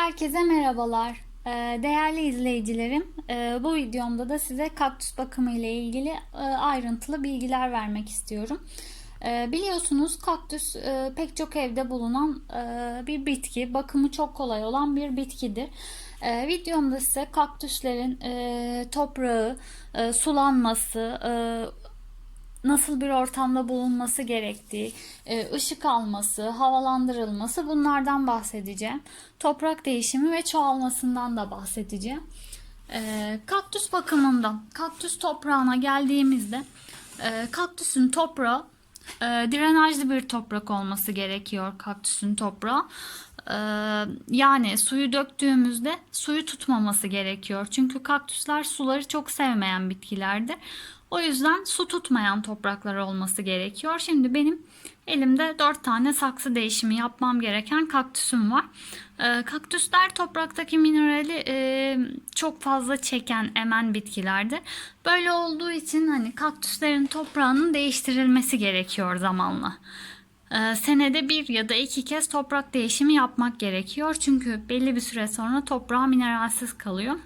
Herkese merhabalar. Ee, Değerli izleyicilerim, e, bu videomda da size kaktüs bakımı ile ilgili e, ayrıntılı bilgiler vermek istiyorum. E, Biliyorsunuz kaktüs pek çok evde bulunan bir bitki, bakımı çok kolay olan bir bitkidir. Videomda size kaktüslerin toprağı, sulanması, nasıl bir ortamda bulunması gerektiği, e, ışık alması, havalandırılması bunlardan bahsedeceğim. Toprak değişimi ve çoğalmasından da bahsedeceğim. E, Kaktüs bakımından, kaktüs toprağına geldiğimizde e, kaktüsün toprağı drenajlı bir toprak olması gerekiyor kaktüsün toprağı. Yani suyu döktüğümüzde suyu tutmaması gerekiyor. Çünkü kaktüsler suları çok sevmeyen bitkilerdir. O yüzden su tutmayan topraklar olması gerekiyor. Şimdi benim elimde 4 tane saksı değişimi yapmam gereken kaktüsüm var. Ee, kaktüsler topraktaki minerali e, çok fazla çeken, emen bitkilerdir. Böyle olduğu için hani kaktüslerin toprağının değiştirilmesi gerekiyor zamanla. Ee, senede bir ya da iki kez toprak değişimi yapmak gerekiyor. Çünkü belli bir süre sonra toprağı mineralsiz kalıyor.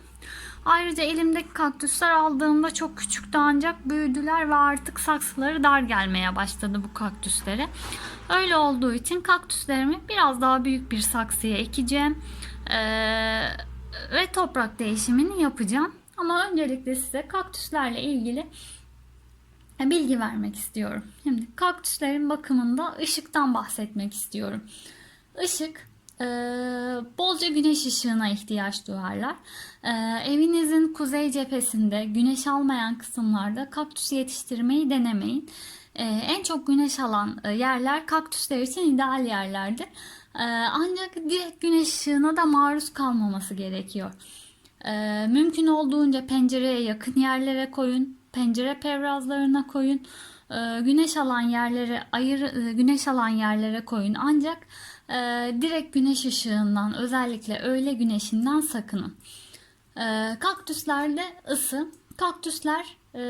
Ayrıca elimdeki kaktüsler aldığımda çok küçüktü ancak büyüdüler ve artık saksıları dar gelmeye başladı bu kaktüslere. Öyle olduğu için kaktüslerimi biraz daha büyük bir saksıya ekeceğim. Ee, ve toprak değişimini yapacağım. Ama öncelikle size kaktüslerle ilgili bilgi vermek istiyorum. Şimdi kaktüslerin bakımında ışıktan bahsetmek istiyorum. Işık e, bolca güneş ışığına ihtiyaç duyarlar. E, evinizin kuzey cephesinde güneş almayan kısımlarda kaktüs yetiştirmeyi denemeyin. E, en çok güneş alan e, yerler kaktüsler için ideal yerlerdir. E, ancak direkt güneş ışığına da maruz kalmaması gerekiyor. E, mümkün olduğunca pencereye yakın yerlere koyun. Pencere pevrazlarına koyun. E, güneş alan yerlere ayır e, güneş alan yerlere koyun. Ancak e, direkt güneş ışığından özellikle öğle güneşinden sakının. E, kaktüslerde ısı, kaktüsler e,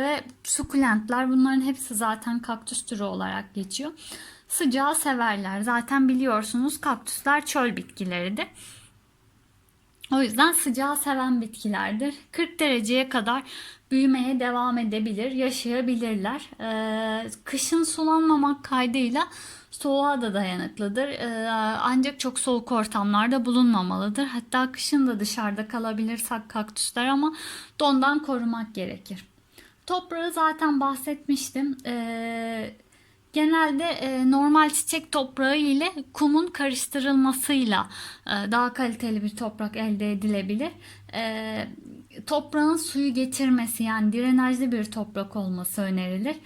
ve sukulentler bunların hepsi zaten kaktüs türü olarak geçiyor. Sıcağı severler. Zaten biliyorsunuz kaktüsler çöl bitkileridir. O yüzden sıcağı seven bitkilerdir. 40 dereceye kadar büyümeye devam edebilir, yaşayabilirler. Ee, kışın sulanmamak kaydıyla soğuğa da dayanıklıdır. Ee, ancak çok soğuk ortamlarda bulunmamalıdır. Hatta kışın da dışarıda kalabilirsek kaktüsler ama dondan korumak gerekir. Toprağı zaten bahsetmiştim. Ee, genelde e, normal çiçek toprağı ile kumun karıştırılmasıyla e, daha kaliteli bir toprak elde edilebilir. E, toprağın suyu getirmesi yani drenajlı bir toprak olması önerilir.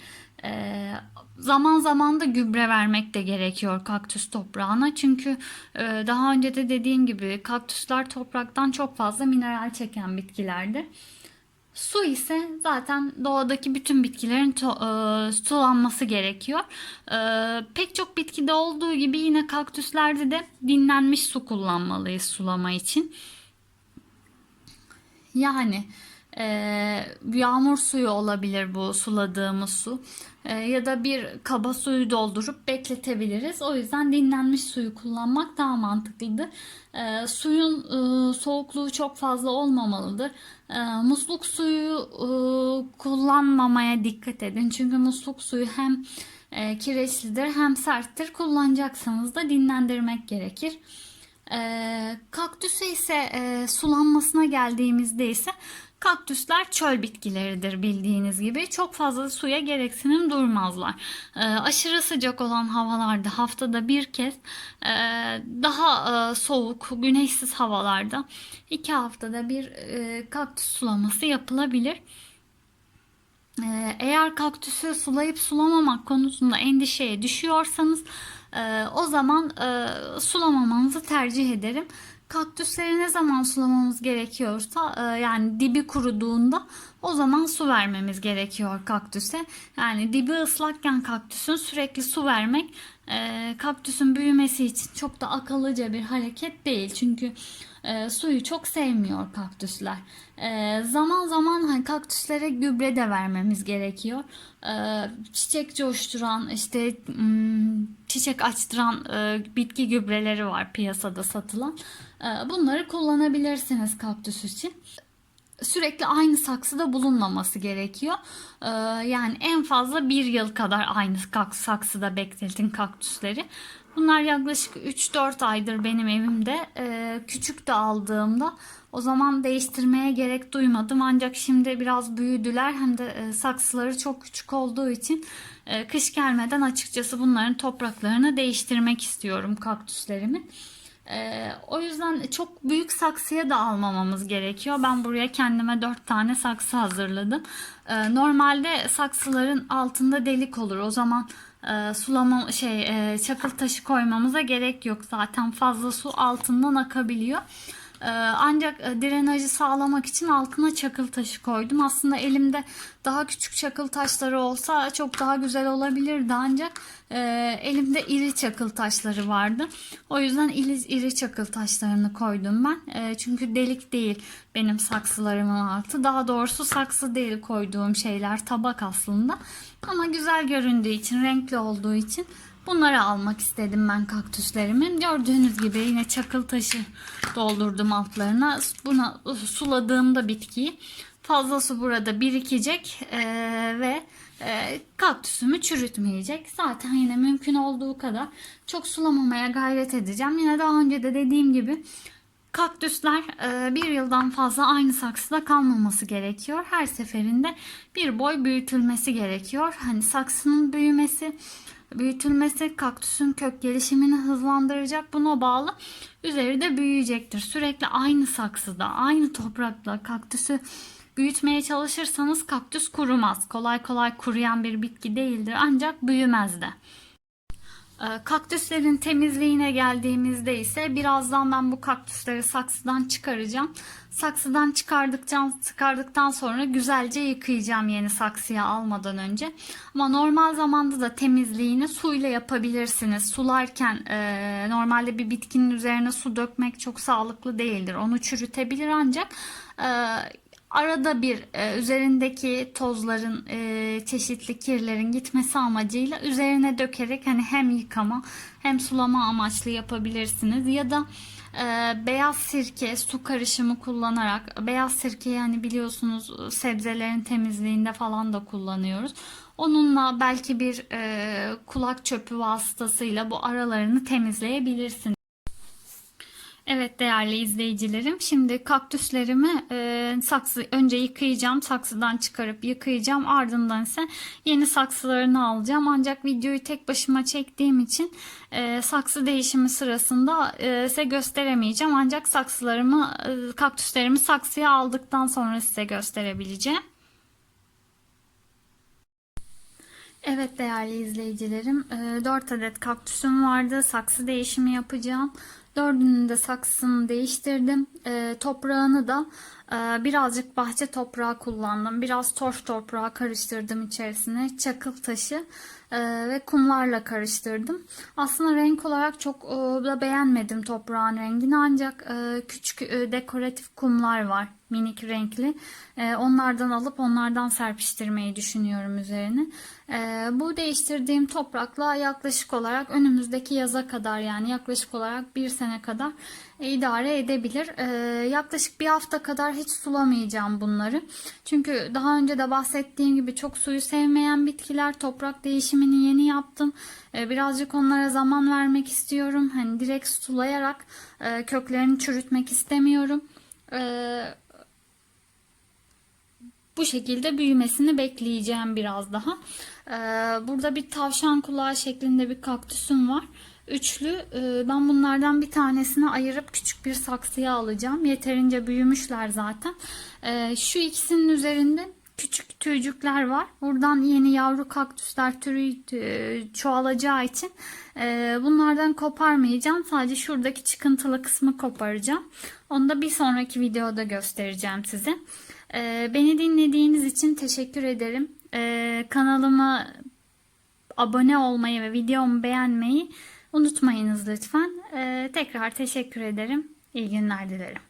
E, zaman zaman da gübre vermek de gerekiyor kaktüs toprağına. Çünkü e, daha önce de dediğim gibi kaktüsler topraktan çok fazla mineral çeken bitkilerdir. Su ise zaten doğadaki bütün bitkilerin e, sulanması gerekiyor. E, pek çok bitkide olduğu gibi yine kaktüslerde de dinlenmiş su kullanmalıyız sulama için. Yani e, yağmur suyu olabilir bu suladığımız su ya da bir kaba suyu doldurup bekletebiliriz. O yüzden dinlenmiş suyu kullanmak daha mantıklıdır. E, suyun e, soğukluğu çok fazla olmamalıdır. E, musluk suyu e, kullanmamaya dikkat edin. Çünkü musluk suyu hem e, kireçlidir hem serttir. Kullanacaksanız da dinlendirmek gerekir. E, kaktüse ise e, sulanmasına geldiğimizde ise kaktüsler çöl bitkileridir bildiğiniz gibi. Çok fazla suya gereksinim durmazlar. E, aşırı sıcak olan havalarda haftada bir kez e, daha e, soğuk güneşsiz havalarda iki haftada bir e, kaktüs sulaması yapılabilir. Ee, Eğer kaktüsü sulayıp sulamamak konusunda endişeye düşüyorsanız e, o zaman e, sulamamanızı tercih ederim. Kaktüsleri ne zaman sulamamız gerekiyorsa e, yani dibi kuruduğunda o zaman su vermemiz gerekiyor kaktüse. Yani dibi ıslakken kaktüsün sürekli su vermek e, kaktüsün büyümesi için çok da akıllıca bir hareket değil. Çünkü e, suyu çok sevmiyor kaktüsler. E, zaman zaman hani kaktüslere gübre de vermemiz gerekiyor. E, çiçek coşturan, işte hmm, çiçek açtıran e, bitki gübreleri var piyasada satılan. E, bunları kullanabilirsiniz kaktüs için sürekli aynı saksıda bulunmaması gerekiyor. Ee, yani en fazla bir yıl kadar aynı saksıda bekletin kaktüsleri. Bunlar yaklaşık 3-4 aydır benim evimde. Ee, küçük de aldığımda o zaman değiştirmeye gerek duymadım. Ancak şimdi biraz büyüdüler. Hem de e, saksıları çok küçük olduğu için e, kış gelmeden açıkçası bunların topraklarını değiştirmek istiyorum kaktüslerimi. Ee, o yüzden çok büyük saksıya da almamamız gerekiyor. Ben buraya kendime 4 tane saksı hazırladım. Ee, normalde saksıların altında delik olur. O zaman e, sulama şey e, çakıl taşı koymamıza gerek yok. Zaten fazla su altından akabiliyor. Ee, Ancak e, drenajı sağlamak için altına çakıl taşı koydum. Aslında elimde daha küçük çakıl taşları olsa çok daha güzel olabilirdi ancak e, elimde iri çakıl taşları vardı. O yüzden iri, iri çakıl taşlarını koydum ben. E, çünkü delik değil benim saksılarımın altı. Daha doğrusu saksı değil koyduğum şeyler tabak aslında. Ama güzel göründüğü için, renkli olduğu için Bunları almak istedim ben kaktüslerimi. Gördüğünüz gibi yine çakıl taşı doldurdum altlarına. Buna suladığımda bitkiyi fazla su burada birikecek eee, ve eee, kaktüsümü çürütmeyecek. Zaten yine mümkün olduğu kadar çok sulamamaya gayret edeceğim. Yine daha önce de dediğim gibi Kaktüsler e, bir yıldan fazla aynı saksıda kalmaması gerekiyor. Her seferinde bir boy büyütülmesi gerekiyor. Hani saksının büyümesi, büyütülmesi kaktüsün kök gelişimini hızlandıracak. Buna bağlı üzeri de büyüyecektir. Sürekli aynı saksıda, aynı toprakla kaktüsü büyütmeye çalışırsanız kaktüs kurumaz. Kolay kolay kuruyan bir bitki değildir ancak büyümez de. Ee, Kaktüslerin temizliğine geldiğimizde ise birazdan ben bu kaktüsleri saksıdan çıkaracağım. Saksıdan çıkardıktan, çıkardıktan sonra güzelce yıkayacağım yeni saksıya almadan önce. Ama normal zamanda da temizliğini suyla yapabilirsiniz. Sularken e, normalde bir bitkinin üzerine su dökmek çok sağlıklı değildir. Onu çürütebilir ancak e, arada bir e, üzerindeki tozların e, çeşitli kirlerin gitmesi amacıyla üzerine dökerek hani hem yıkama hem sulama amaçlı yapabilirsiniz ya da e, beyaz sirke su karışımı kullanarak beyaz sirke yani biliyorsunuz sebzelerin temizliğinde falan da kullanıyoruz. Onunla belki bir e, kulak çöpü vasıtasıyla bu aralarını temizleyebilirsiniz. Evet değerli izleyicilerim şimdi kaktüslerimi e, saksı önce yıkayacağım saksıdan çıkarıp yıkayacağım ardından ise yeni saksılarını alacağım ancak videoyu tek başıma çektiğim için e, saksı değişimi sırasında e, size gösteremeyeceğim ancak saksılarımı e, kaktüslerimi saksıya aldıktan sonra size gösterebileceğim. Evet değerli izleyicilerim 4 adet kaktüsüm vardı saksı değişimi yapacağım. Dördünün de saksısını değiştirdim. E, toprağını da e, birazcık bahçe toprağı kullandım. Biraz torf toprağı karıştırdım içerisine. Çakıl taşı e, ve kumlarla karıştırdım. Aslında renk olarak çok e, da beğenmedim toprağın rengini ancak e, küçük e, dekoratif kumlar var minik renkli. E, onlardan alıp onlardan serpiştirmeyi düşünüyorum üzerine. E, bu değiştirdiğim toprakla yaklaşık olarak önümüzdeki yaza kadar yani yaklaşık olarak bir sene kadar idare edebilir. E, yaklaşık bir hafta kadar hiç sulamayacağım bunları. Çünkü daha önce de bahsettiğim gibi çok suyu sevmeyen bitkiler toprak değişimini yeni yaptım. Birazcık onlara zaman vermek istiyorum. Hani direkt sulayarak e, köklerini çürütmek istemiyorum. E, bu şekilde büyümesini bekleyeceğim biraz daha. Ee, burada bir tavşan kulağı şeklinde bir kaktüsüm var. Üçlü. Ee, ben bunlardan bir tanesini ayırıp küçük bir saksıya alacağım. Yeterince büyümüşler zaten. Ee, şu ikisinin üzerinde küçük tüycükler var. Buradan yeni yavru kaktüsler türü e, çoğalacağı için e, bunlardan koparmayacağım. Sadece şuradaki çıkıntılı kısmı koparacağım. Onu da bir sonraki videoda göstereceğim size. E, beni dinlediğiniz için teşekkür ederim. Kanalıma abone olmayı ve videomu beğenmeyi unutmayınız lütfen. Ee, tekrar teşekkür ederim. İyi günler dilerim.